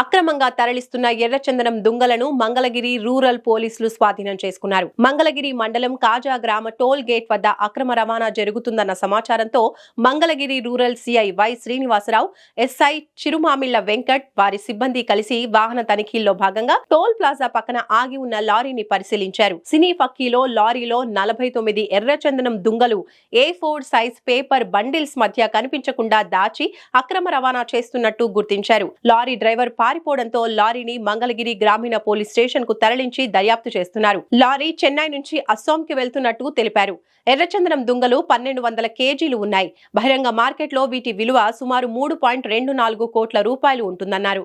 అక్రమంగా తరలిస్తున్న ఎర్రచందనం దుంగలను మంగళగిరి రూరల్ పోలీసులు స్వాధీనం చేసుకున్నారు. మంగళగిరి మండలం కాజా గ్రామ టోల్ గేట్ వద్ద అక్రమ రవాణా జరుగుతుందన్న సమాచారంతో Mangalagiri rural CI Y Srinivasarao SI Chirumamilla Venkat వారి సిబ్బంది కలిసి వాహన తనిఖీల్లో భాగంగా టోల్ ప్లాజా పక్కన ఆగి ఉన్న లారీని పరిశీలించారు. సినీ ఫక్కీలో లారీలో నలభై తొమ్మిది ఎర్రచందనం దుంగలు A four size paper bundles మధ్య కనిపించకుండా దాచి అక్రమ రవాణా చేస్తున్నట్టు గుర్తించారు. లారీ డ్రైవర్ పారిపోవడంతో లారీని మంగళగిరి గ్రామీణ పోలీస్ స్టేషన్కు తరలించి దర్యాప్తు చేస్తున్నారు. లారీ చెన్నై నుంచి అస్సాంకి వెళ్తున్నట్టు తెలిపారు. ఎర్రచందనం దుంగలు పన్నెండు వందల కేజీలు ఉన్నాయి. బహిరంగ మార్కెట్లో వీటి విలువ సుమారు మూడు పాయింట్ రెండు నాలుగు కోట్ల రూపాయలు ఉంటుందన్నారు.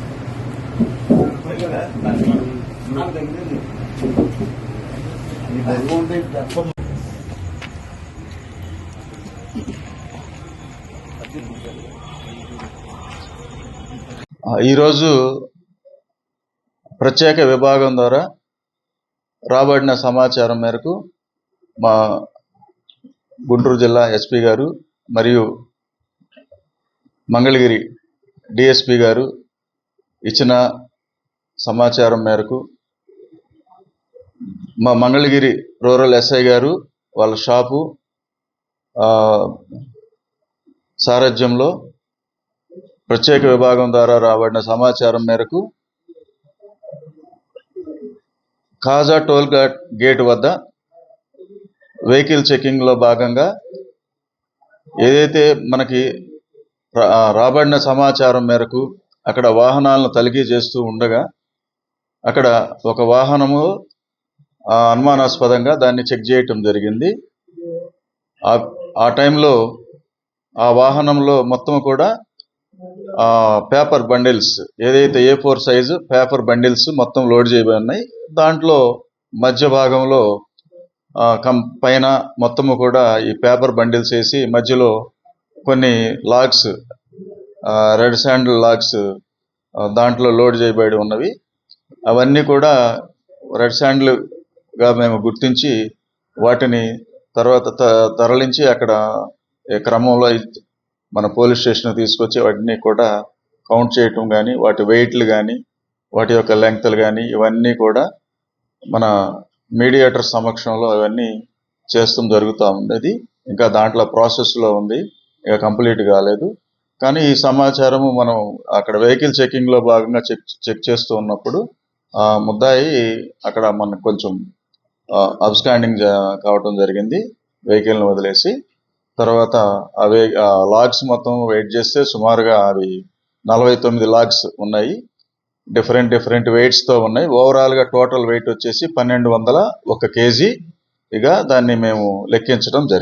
ఈరోజు ప్రత్యేక విభాగం ద్వారా రాబడిన సమాచారం మేరకు మా గుంటూరు జిల్లా ఎస్పీ గారు మరియు మంగళగిరి డిఎస్పి గారు ఇచ్చిన సమాచారం మేరకు మా మంగళగిరి రూరల్ ఎస్ఐ గారు వాళ్ళ షాపు సారథ్యంలో ప్రత్యేక విభాగం ద్వారా రాబడిన సమాచారం మేరకు కాజా టోల్ గేట్ వద్ద వెహికల్ చెకింగ్లో భాగంగా ఏదైతే మనకి రా- రాబడిన సమాచారం మేరకు అక్కడ వాహనాలను తనిఖీ చేస్తూ ఉండగా అక్కడ ఒక వాహనము అనుమానాస్పదంగా దాన్ని చెక్ చేయటం జరిగింది. ఆ ఆ టైంలో ఆ వాహనంలో మొత్తం కూడా పేపర్ బండిల్స్ ఏదైతే A four size paper bundles మొత్తం లోడ్ చేయబడి ఉన్నాయి దాంట్లో మధ్య భాగంలో కం పైన మొత్తము కూడా ఈ పేపర్ బండిల్స్ వేసి మధ్యలో కొన్ని లాగ్స్ రెడ్ శాండిల్ లాగ్స్ దాంట్లో లోడ్ చేయబడి ఉన్నవి. అవన్నీ కూడా రెడ్ శాండ్లుగా మేము గుర్తించి వాటిని తర్వాత త- తరలించి అక్కడ ఈ క్రమంలో మన పోలీస్ స్టేషన్ తీసుకొచ్చి వాటిని కూడా కౌంట్ చేయటం కానీ వాటి వెయిట్లు కానీ వాటి యొక్క లెంగ్త్లు కానీ ఇవన్నీ కూడా మన మీడియేటర్ సమక్షంలో అవన్నీ చేస్తూ జరుగుతూ ఉండేది. ఇంకా దాంట్లో ప్రాసెస్లో ఉంది. ఇక కంప్లీట్ కాలేదు. కానీ ఈ సమాచారము మనం అక్కడ వెహికల్ చెకింగ్లో భాగంగా చెక్ చెక్ చేస్తూ ఉన్నప్పుడు ముద్దాయి అక్కడ మనకు కొంచెం అబ్స్కాండింగ్ కావటం జరిగింది. వెహికల్ని వదిలేసి తర్వాత అవి లాగ్స్ మొత్తం వెయిట్ చేస్తే సుమారుగా అవి నలభై తొమ్మిది లాగ్స్ ఉన్నాయి. డిఫరెంట్ డిఫరెంట్ వెయిట్స్తో ఉన్నాయి. ఓవరాల్గా టోటల్ వెయిట్ వచ్చేసి పన్నెండు వందల ఒక కేజీ. ఇక దాన్ని మేము లెక్కించడం జరిగింది.